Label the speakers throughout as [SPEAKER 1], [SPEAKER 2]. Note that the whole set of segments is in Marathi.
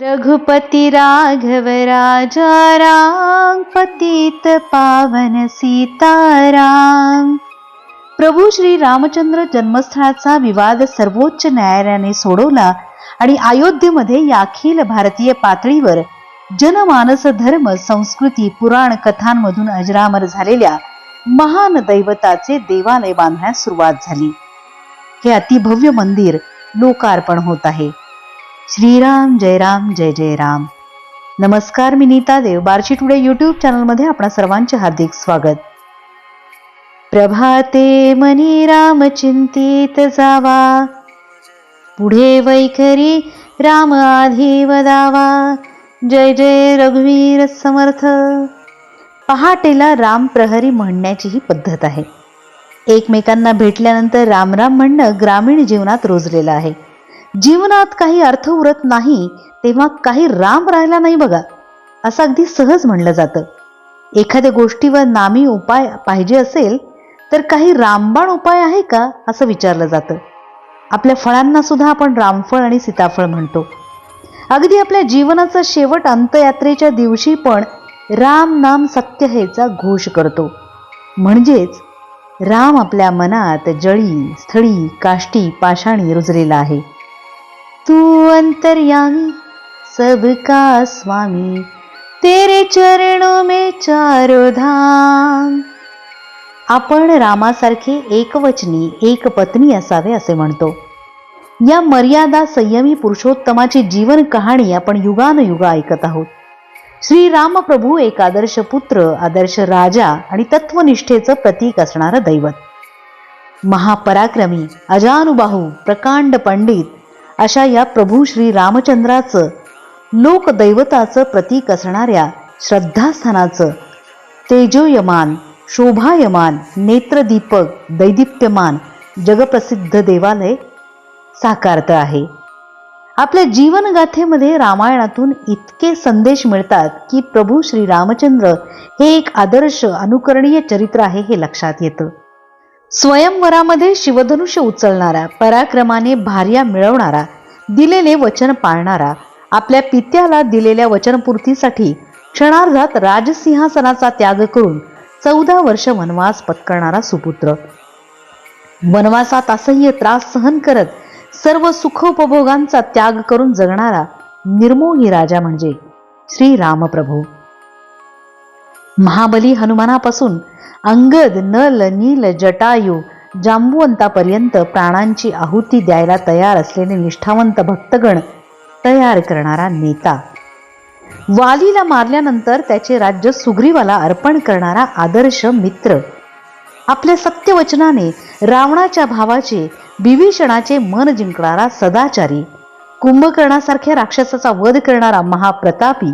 [SPEAKER 1] रघुपति राघव राजा राम पतित पावन सीताराम प्रभू श्री रामचंद्र जन्मस्थळाचा विवाद सर्वोच्च न्यायालयाने सोडवला आणि अयोध्येमध्ये या अखिल भारतीय पातळीवर जनमानस धर्म संस्कृती पुराण कथांमधून अजरामर झालेल्या महान दैवताचे देवालय बांधण्यास सुरुवात झाली. हे अतिभव्य मंदिर लोकार्पण होत आहे. श्रीराम जय राम जय जय राम नमस्कार मी नीता देव. बार्शी टुडे यूट्यूब चॅनलमध्ये आपणा सर्वांचे हार्दिक स्वागत. प्रभाते मनी राम चिंतित जावा. पुढे वैखरी राम आधी वदावा. जय जय रघुवीर समर्थ. पहाटेला राम प्रहरी म्हणण्याची ही पद्धत आहे. एकमेकांना भेटल्यानंतर राम राम म्हणणं ग्रामीण जीवनात रोजलेलं आहे. जीवनात काही अर्थ उरत नाही तेव्हा काही राम राहिला नाही बघा. असं अगदी सहज म्हणलं जातं. एखाद्या गोष्टीवर नामी उपाय पाहिजे असेल तर काही रामबाण उपाय आहे का असं विचारलं जातं. आपल्या फळांना सुद्धा आपण रामफळ आणि सीताफळ म्हणतो. अगदी आपल्या जीवनाचा शेवट अंतयात्रेच्या दिवशी पण राम नाम सत्य हेचा घोष करतो. म्हणजेच राम आपल्या मनात जळी स्थळी काष्टी पाषाणी रुजलेला आहे. तू अंतर्यामी सबका स्वामी तेरे चरणों में चारो धाम. आपण रामासारखे एकवचनी एक पत्नी असावे असे म्हणतो. या मर्यादा संयमी पुरुषोत्तमाची जीवन कहाणी आपण युगानुयुग ऐकत आहोत. श्रीरामप्रभू एक आदर्श पुत्र आदर्श राजा आणि तत्वनिष्ठेचं प्रतीक असणारं दैवत. महापराक्रमी अजानुबाहू प्रकांड पंडित अशा या प्रभू श्री रामचंद्राचं लोकदैवताचं प्रतीक असणाऱ्या श्रद्धास्थानाचं तेजोयमान शोभायमान नेत्रदीपक दैदिप्यमान जगप्रसिद्ध देवालय साकारत आहे. आपल्या जीवनगाथेमध्ये रामायणातून इतके संदेश मिळतात की प्रभू श्री रामचंद्र हे एक आदर्श अनुकरणीय चरित्र आहे हे लक्षात येतं. स्वयंवरामध्ये शिवधनुष्य उचलणारा पराक्रमाने भार्या मिळवणारा दिलेले वचन पाळणारा आपल्या पित्याला दिलेल्या वचनपूर्तीसाठी क्षणार्धात राजसिंहासनाचा त्याग करून चौदा वर्ष वनवास पत्करणारा सुपुत्र. वनवासात असह्य त्रास सहन करत सर्व सुखोपभोगांचा त्याग करून जगणारा निर्मोही राजा म्हणजे श्री रामप्रभू महाबली हनुमानापासून अंगद नल नील जटायू जांबुवंतापर्यंत प्राणांची आहुती द्यायला तयार असलेले निष्ठावंत भक्तगण तयार करणारा नेता. वालीला मारल्यानंतर त्याचे राज्य सुग्रीवाला अर्पण करणारा आदर्श मित्र. आपल्या सत्यवचनाने रावणाच्या भावाचे विभीषणाचे मन जिंकणारा सदाचारी. कुंभकर्णासारख्या राक्षसाचा वध करणारा महाप्रतापी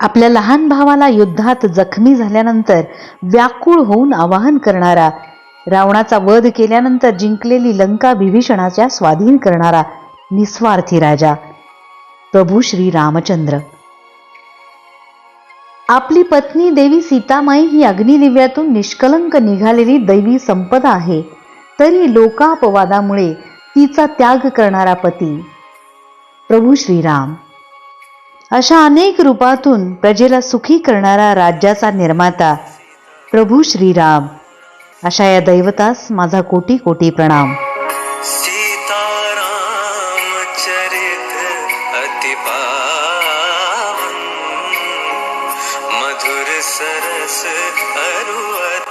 [SPEAKER 1] आपल्या लहान भावाला युद्धात जखमी झाल्यानंतर व्याकुळ होऊन आवाहन करणारा रावणाचा वध केल्यानंतर जिंकलेली लंका विभीषणाच्या स्वाधीन करणारा निस्वार्थी राजा प्रभू श्री रामचंद्र. आपली पत्नी देवी सीतामाई ही अग्निदिव्यातून निष्कलंक निघालेली दैवी संपदा आहे तरी लोकापवादामुळे तिचा त्याग करणारा पती प्रभू श्रीराम अशा अनेक रूपातून प्रजेला सुखी करणारा राज्याचा निर्माता प्रभू श्रीराम. अशा या दैवतास माझा कोटी कोटी प्रणाम
[SPEAKER 2] मधुर सरस अरुवत